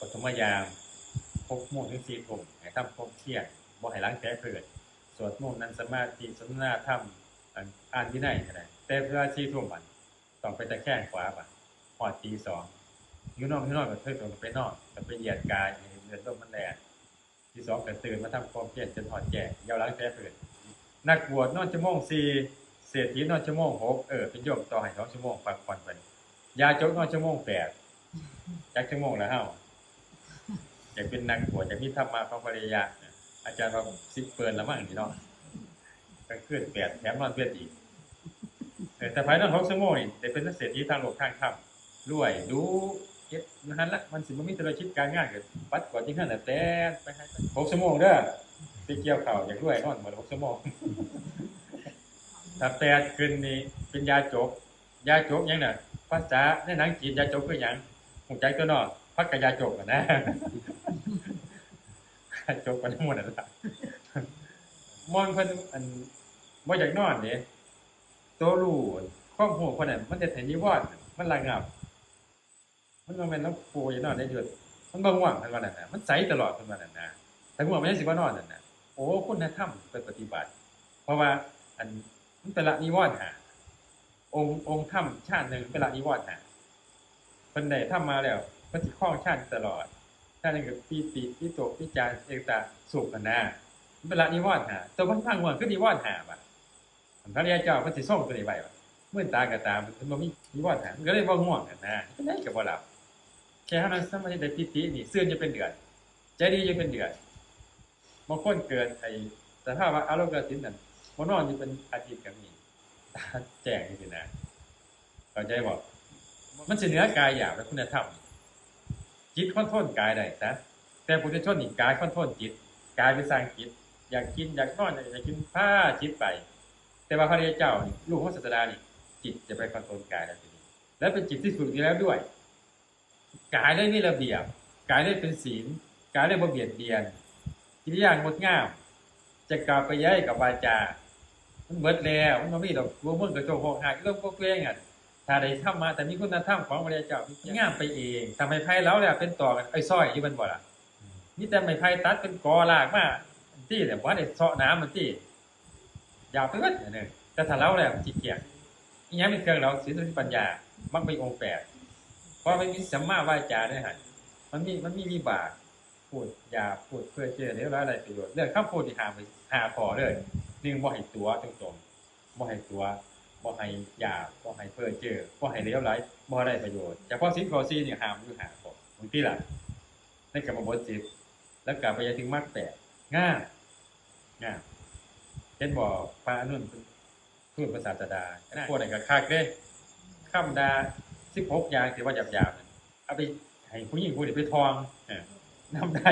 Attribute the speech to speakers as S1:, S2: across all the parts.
S1: ปฐมยามหกโมงถึงสี่ทุ่มให้ทำความเที่ยงบ่ให้ล้างแผลเกิด สวดมนต์นั่งสมาธิสนทนาธรรมอันอ่านวินัยก็ได้แต่เวลาสี่ทุ่มมันต้องไปตะแคงขวาป่ะพอดตีสองยู่นอกยู่นอกก็เทิดตัวไปนอกก็ไปเหยียดกายให้เลือดลมมันแล่นที่สองก็ตื่นมาทำความเพียรจนหอดแก่ยาวล้างแผลเกิดนักบวชนอนชั่วโมงสี่เศรษฐีนอนชั่วโมงหกเออเป็นโยมต่อให้สองชั่วโมงพักผ่อนไปยาจกนอนชั่วโมงแปดจักชั่วโมงแล้วเฮา อยากเป็นนักบวชอยากมีธรรมะพระปริยะเนี่ยอาจารย์ว่าสิบเปินแล้วมั้งนี่เนาะก็ขึ้นแปดแถมนอนเพื่อนอีกแต่ภายนอกหกชั่วโมงนี่ได้เป็นนักเศรษฐีทางโลกทางธรรมรวยดูเก็บอยู่หันละมันสิบ่มีธุรกิจการงานเกิดปัดกว่าจริงหั่นน่แต่ไปให้หกชั่วโมงเด้อไปเกี่ยวข้าวอย่ากรวยนอนหมดหกชั่วโมงถ้าแปดขึ้นนี่เป็นยาจกยาจกหยังน่ะภาษาในหนังจีนยาจกคือหยังหูใจตัวเนอกพักกับยาจกอะนะ จบกันทั้งหมดนั่นละมอนเพิ่นอันบ่อยากนอนเด้ตัวรู้ความรู้เพิ่นน่ะมันเฮ็ดให้นิวรณ์มันระงับ มันบ่แม่นน้ำปูอย่านอนได้หยุดมันบ่ง่วงเพิ่นว่านั่นน่ะมันใสตลอดเพิ่นว่านั่นน่ะแต่ง่วงมันยังสิบ่นอนนั่นน่ะโอ้คุณธรรมเพิ่นปฏิบัติ เพราะว่า อันมันเป็นละนิวรณ์หาองค์องค์ธรรมชาติหนึ่งเป็นละนิวรณ์หาเพิ่นได้ทำมาแล้วเพิ่นสิคล้องชาติตลอด ถ้าหนึ่งกับปีติปีโตปีจารเอกตาสุขกันะเป็นละนิวรณ์หาตัวบางทางว่าคือนิวรณ์หาบ่ะพระริยเจ้าพิ่นสิส่งตัวนี้ไว้บ่ะเมื่อตากับตามันมีนิวรณ์หาก็เลยบ่าง่วงนะเป็ได้ก็บ่หลับแค่เฮานั้นสมาธิได้ปีตินี่ซื่นจะเป็นเดือนใจดีจะเป็นเดือนบางคนเกิดไอ้สภาวะอารมณ์กระสินนั่นบ่นนอยู่เป็นอาทิตย์ก็มีตาแจ้งจังซี่นะเข้าใจบ่มันเหนือกายหยาบและคุณธรรม จิตคอนโทรลกายได้นะแต่ปุถุชนนี่กายคอนโทรลจิตกายไปสร้างจิต อยากกินอยากนอนอยากกินผ้าจิตไป แต่ว่าพระริยเจ้านี่ลูกของศาสดานี่จิตจะไปคอนโทรลกายแล้วทีนี้แล้วเป็นจิตที่ฝึกอยู่แล้วด้วยกายได้มีระเบียบกายได้เป็นศีลกายได้บ่เบียดเบียนกิริยางดงามจะกล่าวไปย้ายกับวาจามันเบิดแล้วมันบ่มีดอกบัวม่วนกระโจกหอกหักเรื่องพวกเกล้งอะ ถ้าได้ทำมาแต่มีคุณธรรมของพระเจ้ามีงามไปเองทำให้ไพ่แล้วเนี่ยเป็นต่อกันไอ้สร้อยอยู่มันบ่ล่ะมีแต่ไม้ไผ่ตัดเป็นกอลากมาที่แต่ว่าได้เซาะน้ำมันที่ยาวไปเบิดอันนึงแต่ถ้าเราแล้วจิเกียจอีหยังเป็นเครื่องเราศีลสมาธิปัญญามันเป็นองค์แปดเพราะมันมีสัมมาวาจาด้วยฮะมันมีมันมีวิบากพูดยาพูดเพื่อเชื่อเดี๋ยวอะไรประโยชน์เรื่องคำพูดที่หาไปหาขอเลยหนึ่งบ่ให้ตัวตรงๆบ่ให้ตัว บ่ให้ยาบ่ให้เพ้อเจอบ่ให้เลี้ยวร้ายบ่ได้ประโยชน์เฉพาะสินข้อ4นี่ห้ามอยู่หาข้อบางทีล่ะในกรรมบท10แล้วกลับไปถึงมรรคแปดง่ายง่ายเห็นบ่พระอนุนพูดภาษาตดาพวกนั้นก็คักเด้คำดา16อย่างที่ว่าหยาบๆเอาไปให้ผู้หญิงผู้นี้ไปทองเออนำได้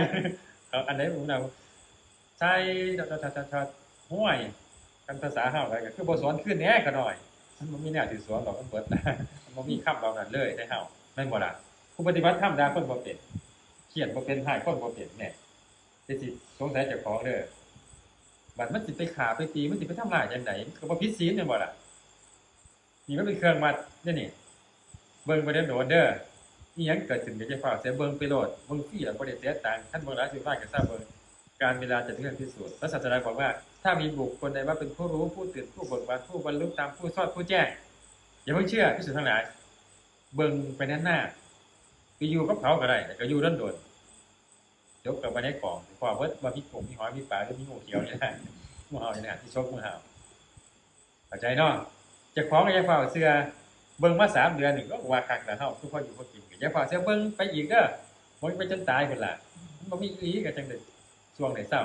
S1: อันไหนผมนำใช่ชัดๆๆห้วย กันภาษาเฮาก็คือบ่สอนขึ้นแน่ก็หน่อยมันบ่มีแนวที่สอนหรอกมันเบิดมันบ่มีคำเหล่านั้นเลยในเฮาแม่นบ่ล่ะผู้ปฏิบัติธรรมดาคนบ่เป็นเขียนบ่เป็นหายคนบ่เป็นแน่แต่สิสงสัยเจ้าของเด้อบัดมันสิไปฆ่าไปตีมันสิไปทำลายจังได๋ก็บ่ผิดศีลแม่นบ่ล่ะนี่มันเป็นเครื่องวัดเด้อนี่เบิ่งบ่ได้โดนเด้ออีหยังเกิดขึ้นก็จะฟ้าเสียเบิ่งไปโลดเบิ่งฟรีแล้วบ่ได้เสียตังค์ท่านบ่ลายสิฟ้าก็ทราเบิ่ง การเวลาจะถึงการพิสูจน์พระศาสดาบอกว่า ถ้ามีบุคคลใดว่าเป็นผู้รู้ผู้ตื่นผู้เบิกบานผู้บรรลุตามผู้สอดผู้แจ้งอย่าเพิ่งเชื่อพิสูจน์ทั้งหลายเบิ่งไปนั้นหน้าไปอยู่กับเขาก็ได้แต่ก็อยู่ด้านโดนยกกับไปในกล่องพอเพิ่นว่ามีผมมีหอยมีปลาหรือมีงูเขียวนี่นะงูเห่านี่นที่ชกงูเห่าเข้าใจเนาะจะของก็อย่าเฝ้าเสื้อเบิ่งมาสามเดือนหนึ่งก็ว่าคักแล้วเฮาทุกคนอยู่บ่กินก็อย่าเฝ้าเสื้อเบิ่งไปอีกเด้อบ่ไปจนตายพุ่นละมันบ่มีอีหลีก็จังได๋ ช่วงไหนเศร้า